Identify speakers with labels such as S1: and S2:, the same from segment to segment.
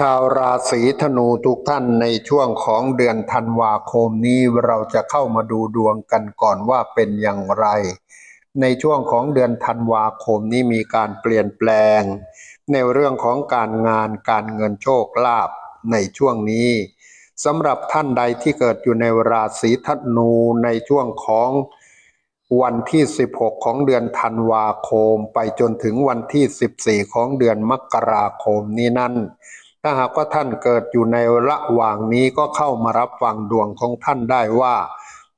S1: ชาวราศีธนูทุกท่านในช่วงของเดือนธันวาคมนี้เราจะเข้ามาดูดวงกันก่อนว่าเป็นอย่างไร ในช่วงของเดือนธันวาคมนี้มีการเปลี่ยนแปลง ในเรื่องของการงานการเงินโชคลาภในช่วงนี้สำหรับท่านใดที่เกิดอยู่ในราศีธนูในช่วงของวันที่ 16 ของเดือนธันวาคม ไปจนถึงวันที่ 14 ของเดือนมกราคมนี้นั่น ถ้าหากว่าท่านเกิดอยู่ในระหว่างนี้ก็เข้ามารับฟังดวงของท่านได้ว่า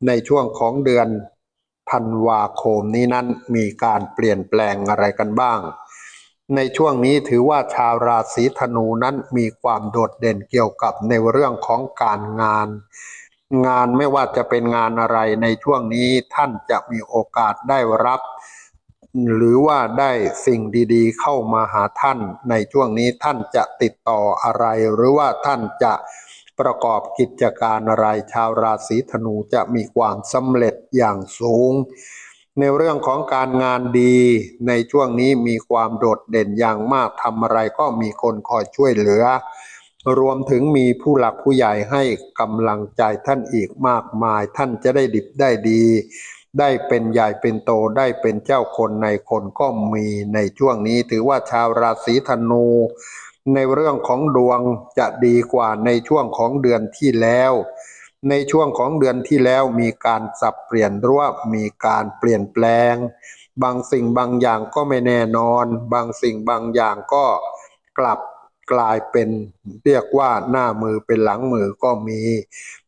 S1: ในช่วงของเดือนธันวาคมนี้นั้นมีการเปลี่ยนแปลงอะไรกันบ้าง ในช่วงนี้ถือว่าชาวราศีธนูนั้นมีความโดดเด่นเกี่ยวกับในเรื่องของการงาน งานไม่ว่าจะเป็นงานอะไรในช่วงนี้ท่านจะมีโอกาสได้รับ หรือว่าได้สิ่งดีๆ เข้ามาหาท่านในช่วงนี้ท่านจะติดต่ออะไร หรือว่าท่านจะประกอบกิจการอะไรชาวราศีธนูจะมีความสำเร็จอย่างสูง ในเรื่องของการงานดีในช่วงนี้มีความโดดเด่นอย่างมากทำอะไรก็มีคนคอยช่วยเหลือ รวมถึงมีผู้หลักผู้ใหญ่ให้กำลังใจท่านอีกมากมาย ท่านจะได้ดิบได้ดี ได้เป็นใหญ่เป็นโตได้เป็นเจ้าคนในคนก็มีในช่วงนี้ถือว่าชาวราศีธนู ในเรื่องของดวงจะดีกว่าในช่วงของเดือนที่แล้ว ในช่วงของเดือนที่แล้วมีการสับเปลี่ยนหรือว่ามีการเปลี่ยนแปลง บางสิ่งบางอย่างก็ไม่แน่นอน บางสิ่งบางอย่างก็กลับ กลายเป็นเรียกว่าหน้ามือเป็นหลังมือก็มี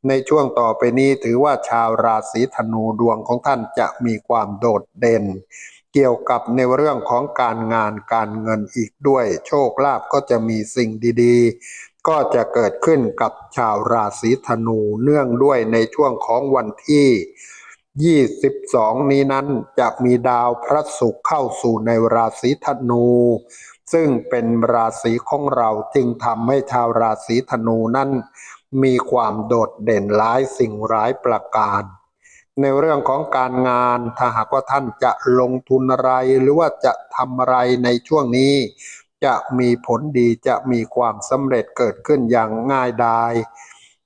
S1: ในช่วงต่อไปนี้ถือว่าชาวราศีธนูดวงของท่านจะมีความโดดเด่น เกี่ยวกับในเรื่องของการงานการเงินอีกด้วย โชคลาภก็จะมีสิ่งดีๆ ก็จะเกิดขึ้นกับชาวราศีธนูเนื่องด้วยในช่วงของวันที่22 นี้นั้นจะมีดาวพระศุกร์เข้าสู่ในราศีธนู ซึ่งเป็นราศีของเราจึงทำให้ชาวราศีธนูนั้นมีความโดดเด่นหลายสิ่งหลายประการ ในเรื่องของการงานถ้าหากว่าท่านจะลงทุนอะไรหรือว่าจะทำอะไรในช่วงนี้ จะมีผลดีจะมีความสำเร็จเกิดขึ้นอย่างง่ายดาย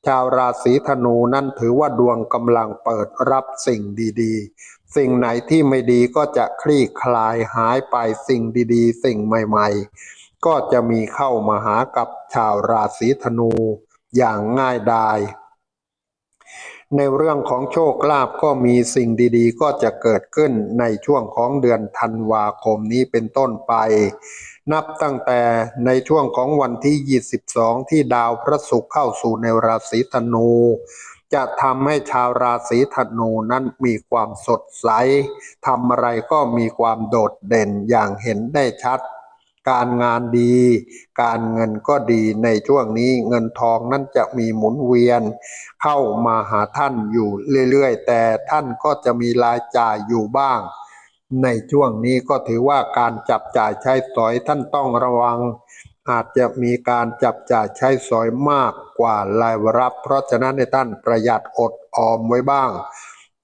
S1: ชาวราศีธนูนั้นถือว่าดวงกำลังเปิดรับสิ่งดีๆ สิ่งไหนที่ไม่ดีก็จะคลี่คลายหายไปสิ่งดี ๆ สิ่งใหม่ ๆ ก็จะมีเข้ามาหากับชาวราศีธนูอย่างง่ายดายในเรื่องของโชคลาภก็มีสิ่งดีๆ ก็จะเกิดขึ้นในช่วงของเดือนธันวาคมนี้เป็นต้นไป นับตั้งแต่ในช่วงของวันที่ 22 ที่ดาวพระศุกร์เข้าสู่ในราศีธนู จะทำให้ชาวราศีธนูนั้นมีความสดใสทำอะไรก็มีความโดดเด่นอย่างเห็นได้ชัด การงานดี การเงินก็ดีในช่วงนี้เงินทองนั้นจะมีหมุนเวียน เข้ามาหาท่านอยู่เรื่อยๆ แต่ท่านก็จะมีรายจ่ายอยู่บ้าง ในช่วงนี้ก็ถือว่าการจับจ่ายใช้สอยท่านต้องระวัง อาจจะมีการจับจ่ายใช้สอยมาก กว่ารายรับ เพราะฉะนั้นในท่านประหยัดอดออมไว้บ้าง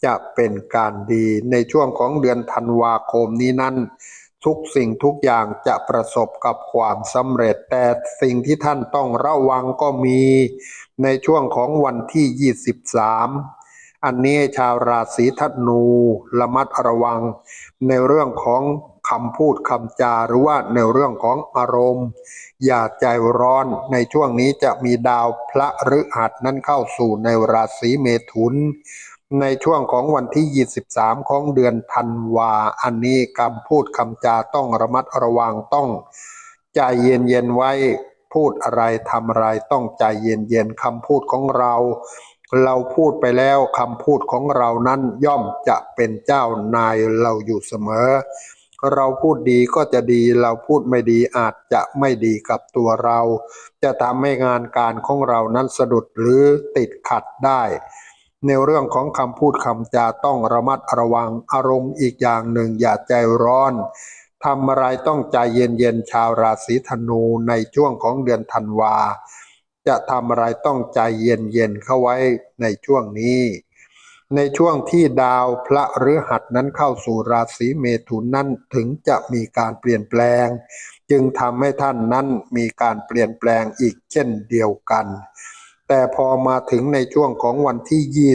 S1: จะเป็นการดีในช่วงของเดือนธันวาคมนี้นั้น ทุกสิ่งทุกอย่างจะประสบกับความสำเร็จ แต่สิ่งที่ท่านต้องระวังก็มีในช่วงของวันที่ 23อันนี้ชาวราศีธนูระมัดระวังในเรื่องของ คำพูดคำจาหรือว่าในเรื่องของอารมณ์ อย่าใจร้อนในช่วงนี้จะมีดาวพระฤหัสนั้นเข้าสู่ในราศีเมถุน ในช่วงของวันที่ 23 ของเดือนธันวา อันนี้คำพูดคำจาต้องระมัดระวังต้อง ใจเย็นๆไว้พูดอะไรทำอะไรต้องใจเย็นๆคำพูดของเราเราพูดไปแล้วคำพูดของเรานั้นย่อมจะเป็นเจ้านายเราอยู่เสมอ เราพูดดีก็จะดีเราพูดไม่ดีอาจจะไม่ดีกับตัวเรา จะทำให้งานการของเรานั้นสะดุดหรือติดขัดได้ ในเรื่องของคำพูดคำจาต้องระมัดระวังอารมณ์อีกอย่างหนึ่งอย่าใจร้อนทำอะไรต้องใจเย็นๆชาวราศีธนูในช่วงของเดือนธันวา จะทำอะไรต้องใจเย็นๆเข้าไว้ในช่วงนี้ ในช่วงที่ดาวพระฤหัสนั้นเข้าสู่ราศีเมถุนนั้นถึงจะมีการเปลี่ยนแปลง จึงทำให้ท่านนั้นมีการเปลี่ยนแปลงอีกเช่นเดียวกัน แต่พอมาถึงในช่วงของวันที่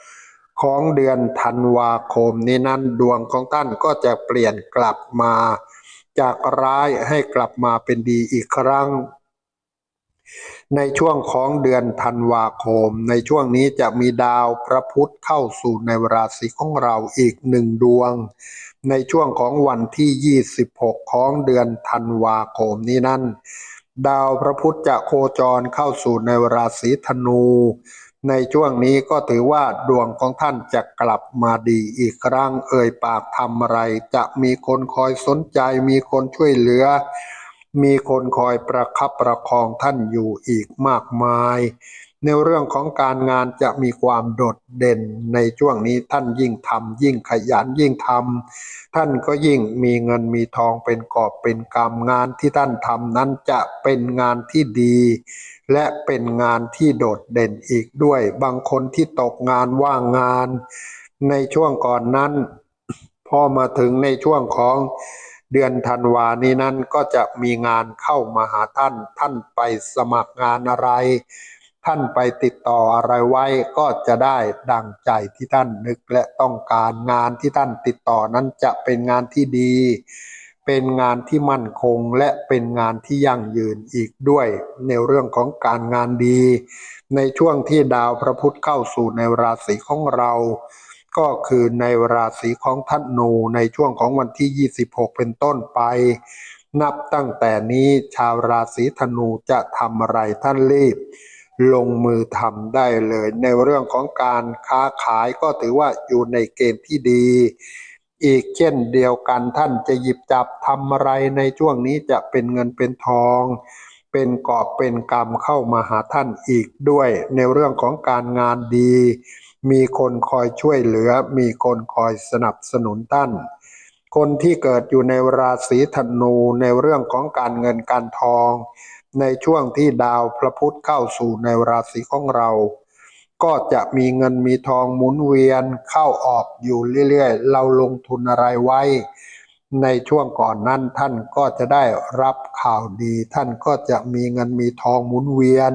S1: 26 ของเดือนธันวาคมนี้นั้นดวงของท่านก็จะเปลี่ยนกลับมา จากร้ายให้กลับมาเป็นดีอีกครั้ง ในช่วงของเดือนธันวาคม ในช่วงนี้จะมีดาวพระพุธเข้าสู่ในราศีของเราอีกหนึ่งดวง ในช่วงของวันที่ 26 ของเดือนธันวาคมนี้นั้นดาวพระพุธจะโคจรเข้าสู่ในราศีธนู ในช่วงนี้ก็ถือว่าดวงของท่านจะกลับมาดีอีกครั้งเอ่ยปากทำอะไร จะมีคนคอยสนใจมีคนช่วยเหลือ มีคนคอยประคับประคองท่านอยู่อีกมากมาย ในเรื่องของการงานจะมีความโดดเด่นในช่วงนี้ท่านยิ่งทำยิ่งขยันยิ่งทำท่านก็ยิ่งมีเงินมีทองเป็นกอบเป็นกำงานที่ท่านทำนั้นจะเป็นงานที่ดี และเป็นงานที่โดดเด่นอีกด้วย บางคนที่ตกงานว่างงาน ในช่วงก่อนนั้น พอมาถึงในช่วงของ เดือนธันวานี้นั้นก็จะมีงานเข้ามาหาท่าน ท่านไปสมัครงานอะไร ท่านไปติดต่ออะไรไว้ก็จะได้ดังใจที่ท่านนึกและต้องการงานที่ท่านติดต่อนั้นจะเป็นงานที่ดี เป็นงานที่มั่นคงและเป็นงานที่ยั่งยืนอีกด้วย ในเรื่องของการงานดี ในช่วงที่ดาวพระพุธเข้าสู่ในราศีของเรา ก็คือในราศีของธนูในช่วงของวันที่ 26 เป็นต้นไป นับตั้งแต่นี้ชาวราศีธนูจะทำอะไรท่านรีบ ลงมือทำได้เลย ในเรื่องของการค้าขายก็ถือว่าอยู่ในเกณฑ์ที่ดี อีกเช่นเดียวกันท่านจะหยิบจับทำอะไรในช่วงนี้จะเป็นเงินเป็นทองเป็นกอบเป็นกรรมเข้ามาหาท่านอีกด้วย ในเรื่องของการงานดี มีคนคอยช่วยเหลือ มีคนคอยสนับสนุนท่าน คนที่เกิดอยู่ในราศีธนูในเรื่องของการเงินการทอง ในช่วงที่ดาวพระพุธเข้าสู่ในราศีของเรา ก็จะมีเงินมีทองหมุนเวียนเข้าออกอยู่เรื่อยๆ เราลงทุนอะไรไว้ ในช่วงก่อนนั้นท่านก็จะได้รับข่าวดี ท่านก็จะมีเงินมีทองหมุนเวียน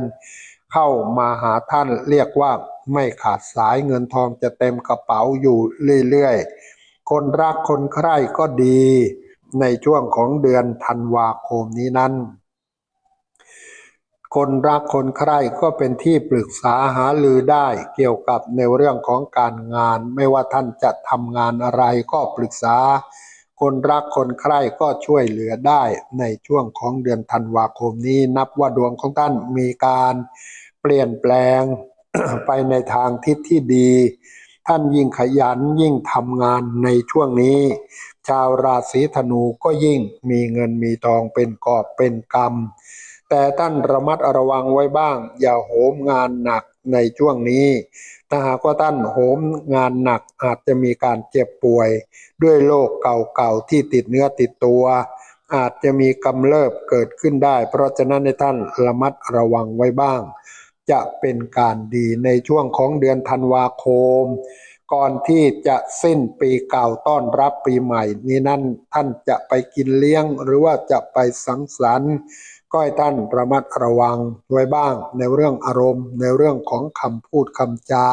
S1: เข้ามาหาท่านเรียกว่า ไม่ขาดสายเงินทองจะเต็มกระเป๋าอยู่เรื่อยๆ คนรักคนใคร่ก็ดี ในช่วงของเดือนธันวาคมนี้นั้น คนรักคนใคร่ก็เป็นที่ปรึกษาหาลือได้เกี่ยวกับในเรื่องของการงาน ไม่ว่าท่านจะทำงานอะไรก็ปรึกษา คนรักคนใคร่ก็ช่วยเหลือได้ในช่วงของเดือนธันวาคมนี้นับว่าดวงของท่านมีการเปลี่ยนแปลง ไปในทางทิศที่ดี ท่านยิ่งขยันยิ่งทำงานในช่วงนี้ ชาวราศีธนูก็ยิ่งมีเงินมีทองเป็นกอบเป็นกำแต่ท่านระมัดระวังไว้บ้าง อย่าโหมงานหนักในช่วงนี้ถ้าหากว่าท่านโหมงานหนักอาจจะมีการเจ็บป่วย ด้วยโรคเก่าๆที่ติดเนื้อติดตัว อาจจะมีกำเริบเกิดขึ้นได้ เพราะฉะนั้นในท่านระมัดระวังไว้บ้าง จะเป็นการดีในช่วงของเดือนธันวาคม ก่อนที่จะสิ้นปีเก่าต้อนรับปีใหม่ นี้นั่นท่านจะไปกินเลี้ยง หรือว่าจะไปสังสรรค์ก็ให้ท่านระมัดระวังไว้บ้างในเรื่องอารมณ์ ในเรื่องของคำพูดคำจา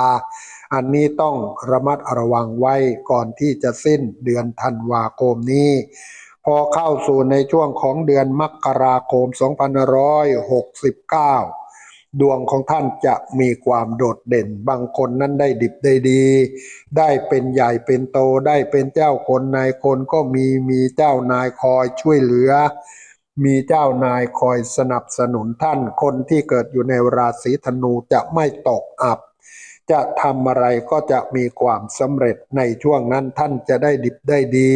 S1: อันนี้ต้องระมัดระวังไว้ก่อนที่จะสิ้นเดือนธันวาคมนี้ พอเข้าสู่ในช่วงของเดือนมกราคม 2569 ดวงของท่านจะมีความโดดเด่น บางคนนั้นได้ดิบได้ดี ได้เป็นใหญ่เป็นโตได้เป็นเจ้าคนนายคนก็มีมีเจ้านายคอยช่วยเหลือ มีเจ้านายคอยสนับสนุนท่านคนที่เกิดอยู่ในราศีธนูจะไม่ตกอับ จะทำอะไรก็จะมีความสำเร็จในช่วงนั้นท่านจะได้ดิบได้ดี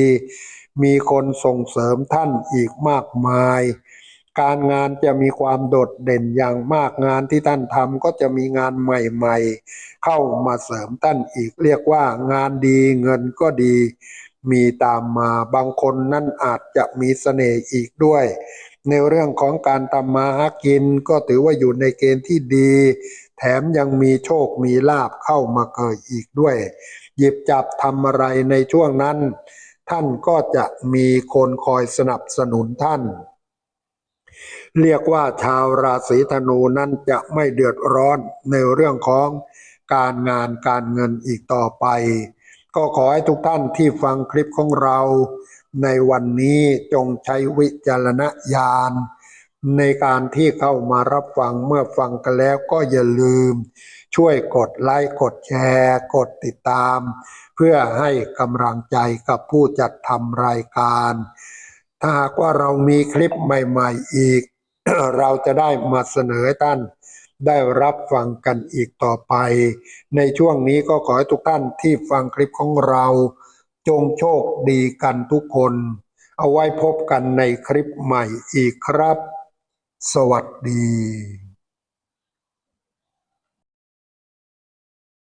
S1: มีคนส่งเสริมท่านอีกมากมาย การงานจะมีความโดดเด่นอย่างมากงานที่ท่านทำก็จะมีงานใหม่ๆ เข้ามาเสริมท่านอีกเรียกว่างานดีเงินก็ดีมีตามมาบางคนนั่นอาจจะมีเสน่ห์อีกด้วย ในเรื่องของการทำมาหากินก็ถือว่าอยู่ในเกณฑ์ที่ดี แถมยังมีโชคมีลาบเข้ามาเกิดอีกด้วย หยิบจับทำอะไรในช่วงนั้น ท่านก็จะมีคนคอยสนับสนุนท่าน เรียกว่าชาวราศีธนูนั้นจะไม่เดือดร้อนในเรื่องของการงานการเงินอีกต่อไป ก็ขอให้ทุกท่านที่ฟังคลิปของเรา ในวันนี้จงใช้วิจารณญาณ ในการที่เข้ามารับฟังเมื่อฟังกันแล้วก็อย่าลืม ช่วยกดไลค์กดแชร์ กดติดตาม เพื่อให้กำลังใจกับผู้จัดทำรายการ ถ้าหากว่าเรามีคลิปใหม่ๆอีก เราจะได้มาเสนอให้ท่านได้รับฟังกันอีกต่อไป ในช่วงนี้ก็ขอให้ทุกท่านที่ฟังคลิปของเรา จงโชคดีกันทุกคน เอาไว้พบกันในคลิปใหม่อีกครับ สวัสดี